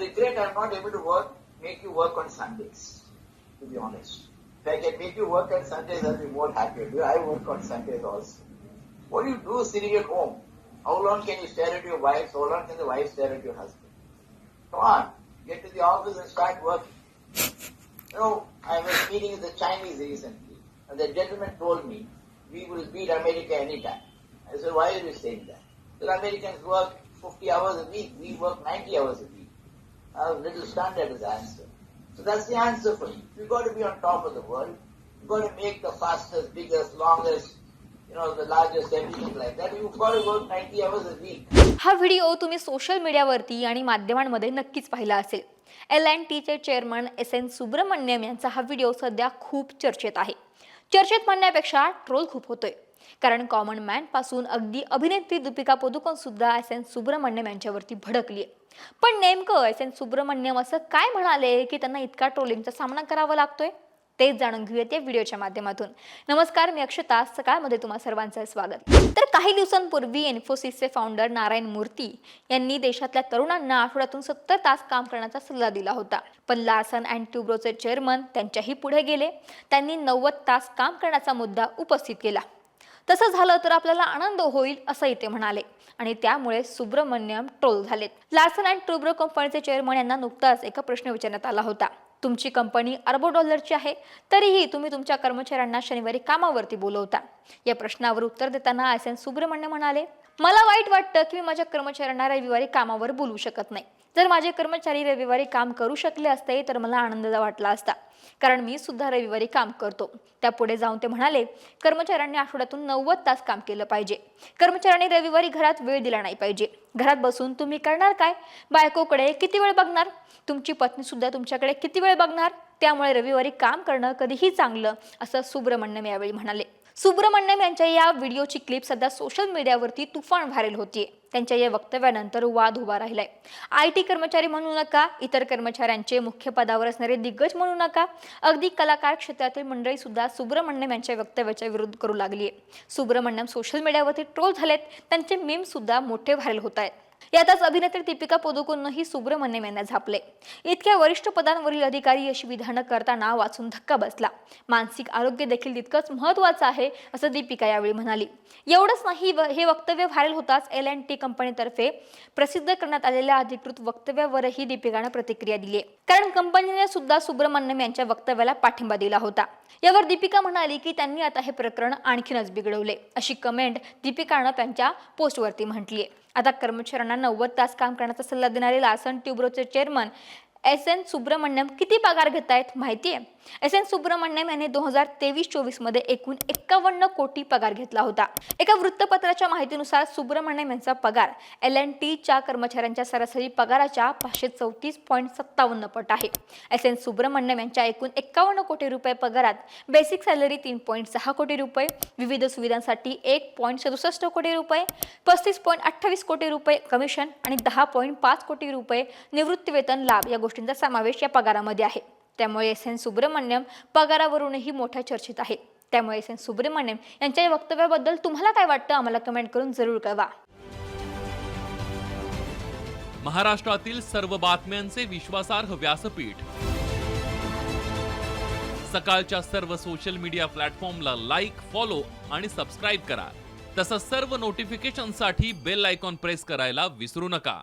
regret I'm not able to work, make you work on Sundays, to be honest. If I can make you work on Sundays, I'll be more happier. I work on Sundays also. What do you do sitting at home? How long can you stare at your wife? How long can the wife stare at your husband? Come on, get to the office and start working. You know, I was meeting with the Chinese recently, and the gentleman told me, we will beat America anytime. I said, why are you saying that? The Americans work 50 hours a week, we work 90 hours a week. I was a little stunned at his answer. So that's the answer for you. You've got to be on top of the world. You've got to make the fastest, biggest, longest, you know, the largest, everything like that. You've got to work 90 hours a week. हा video तुम्ही social मीडियावरती आणि माध्यमांमध्ये नक्कीच पाहिला असेल L and टीचे chairman S N Subrahmanyan यांचा हा व्हिडिओ सध्या खूप चर्चेत आहे चर्चेत म्हणण्यापेक्षा ट्रोल खूप होतोय कारण कॉमन मॅनपासून अगदी अभिनेत्री दीपिका पदुकोण सुद्धा एस एन सुब्रमण्यम यांच्यावरती भडकली पण नेमकं एस एन सुब्रमण्यम असं काय म्हणाले की त्यांना इतका ट्रोलिंगचा सामना करावा लागतोय? तेच जाणून घेऊयात या व्हिडिओच्या माध्यमातून. नमस्कार मी अक्षता. सकाळमध्ये तुम्हा सर्वांचं स्वागत. तर काही दिवसांपूर्वी इन्फोसिसचे फाउंडर नारायण मूर्ती यांनी देशातल्या तरुणांना आठवड्यातून सत्तर तास काम करण्याचा सल्ला दिला होता. पण लार्सन अँड ट्युब्रोचे चेअरमन त्यांच्याही पुढे गेले. त्यांनी नव्वद तास काम करण्याचा मुद्दा उपस्थित केला. तसं झालं तर आपल्याला आनंद होईल असंही ते म्हणाले. आणि त्यामुळे सुब्रमण्यम ट्रोल झालेत. लार्सन अँड ट्रुब्रो कंपनीचे चेअरमन यांना नुकताच एका प्रश्न विचारण्यात आला होता. तुमची कंपनी अरबो डॉलरची आहे तरीही तुम्ही तुमच्या कर्मचाऱ्यांना शनिवारी कामावरती बोलवता. या प्रश्नावर उत्तर देताना एस एन सुब्रमण्य म्हणाले मला वाईट वाटतं की मी माझ्या कर्मचाऱ्यांना रविवारी कामावर बोलवू शकत नाही. जर माझे कर्मचारी रविवारी काम करू शकले असते तर मला आनंद वाटला असता. कारण मी सुद्धा रविवारी काम करतो. त्यापुढे जाऊन ते म्हणाले कर्मचाऱ्यांनी आठवड्यातून नव्वद तास काम केलं पाहिजे. कर्मचाऱ्यांनी रविवारी घरात वेळ दिला नाही पाहिजे. घरात बसून तुम्ही करणार काय? बायकोकडे किती वेळ बघणार? तुमची पत्नी सुद्धा तुमच्याकडे किती वेळ बघणार? त्यामुळे रविवारी काम करणं कधीही चांगलं असं सुब्रमण्यम यावेळी म्हणाले. सुब्रमण्यम यांच्या या व्हिडिओची क्लिप सध्या सोशल मीडियावरती तुफान व्हायरल होतीये. त्यांच्या या वक्तव्यानंतर वाद उभा राहिलाय. आय टी कर्मचारी म्हणू नका इतर कर्मचाऱ्यांचे मुख्य पदावर असणारे दिग्गज म्हणू नका. अगदी कलाकार क्षेत्रातील मंडळी सुद्धा सुब्रमण्यम यांच्या वक्तव्याच्या विरोध करू लागली आहे सुब्रमण्यम सोशल मीडियावरती ट्रोल झालेत. त्यांचे मीम सुद्धा मोठे व्हायरल होत आहेत यातच अभिनेत्री दीपिका पदुकोनही सुब्रमण्यम यांना झापले. इतक्या वरिष्ठ पदांवरील अधिकारी अशी विधानं करताना वाचून धक्का बसला. मानसिक आरोग्य देखील तितकंच महत्वाचं आहे असं दीपिका यावेळी म्हणाली. एवढंच नाही हे वक्तव्य व्हायरल होताच एल अँड टी कंपनीतर्फे प्रसिद्ध करण्यात आलेल्या अधिकृत वक्तव्यावरही दीपिकानं प्रतिक्रिया दिली कारण कंपनीने सुद्धा सुब्रमण्यम यांच्या वक्तव्याला पाठिंबा दिला होता. यावर दीपिका म्हणाली की त्यांनी आता हे प्रकरण आणखीनच बिघडवले अशी कमेंट दीपिकानं त्यांच्या पोस्टवरती म्हटली आहे आता कर्मचाऱ्यांना नव्वद तास काम करण्याचा सल्ला देणारे लासन ट्युब्रोचे चेअरमन एस एन सुब्रमण्यम किती पगार घेत आहेत माहिती आहे एस एन सुब्रमण्यम यांनी दोन हजार तेवीस चोवीसमध्ये एकूण एक्कावन्न कोटी पगार घेतला होता. एका वृत्तपत्राच्या माहितीनुसार सुब्रमण्यम यांचा पगार एल एन टीच्या कर्मचाऱ्यांच्या सरासरी पगाराच्या पाचशे चौतीस पॉईंट सत्तावन्न पट आहे. एस एन सुब्रमण्यम यांच्या एकूण एक्कावन्न कोटी रुपये पगारात बेसिक सॅलरी तीन पॉईंट सहा कोटी रुपये विविध सुविधांसाठी एक पॉईंट सदुसष्ट कोटी रुपये पस्तीस पॉईंट अठ्ठावीस कोटी रुपये कमिशन आणि दहा पॉईंट पाच कोटी रुपये निवृत्तीवेतन लाभ या गोष्टींचा समावेश या पगारामध्ये आहे. त्यामुळे एस एन सुब्रमण्यम पगारावरूनही मोठ्या चर्चेत आहेत त्यामुळे एस एन सुब्रमण्यम यांच्या या वक्तव्याबद्दल तुम्हाला काय वाटतं? आम्हाला कमेंट करून जरूर कळवा. महाराष्ट्रातील सर्व बातम्यांचे विश्वासार्ह व्यासपीठ. सकाळच्या सर्व सोशल मीडिया प्लॅटफॉर्मला लाईक फॉलो आणि सबस्क्राईब करा. तसंच सर्व नोटिफिकेशनसाठी बेल आयकॉन प्रेस करायला विसरू नका.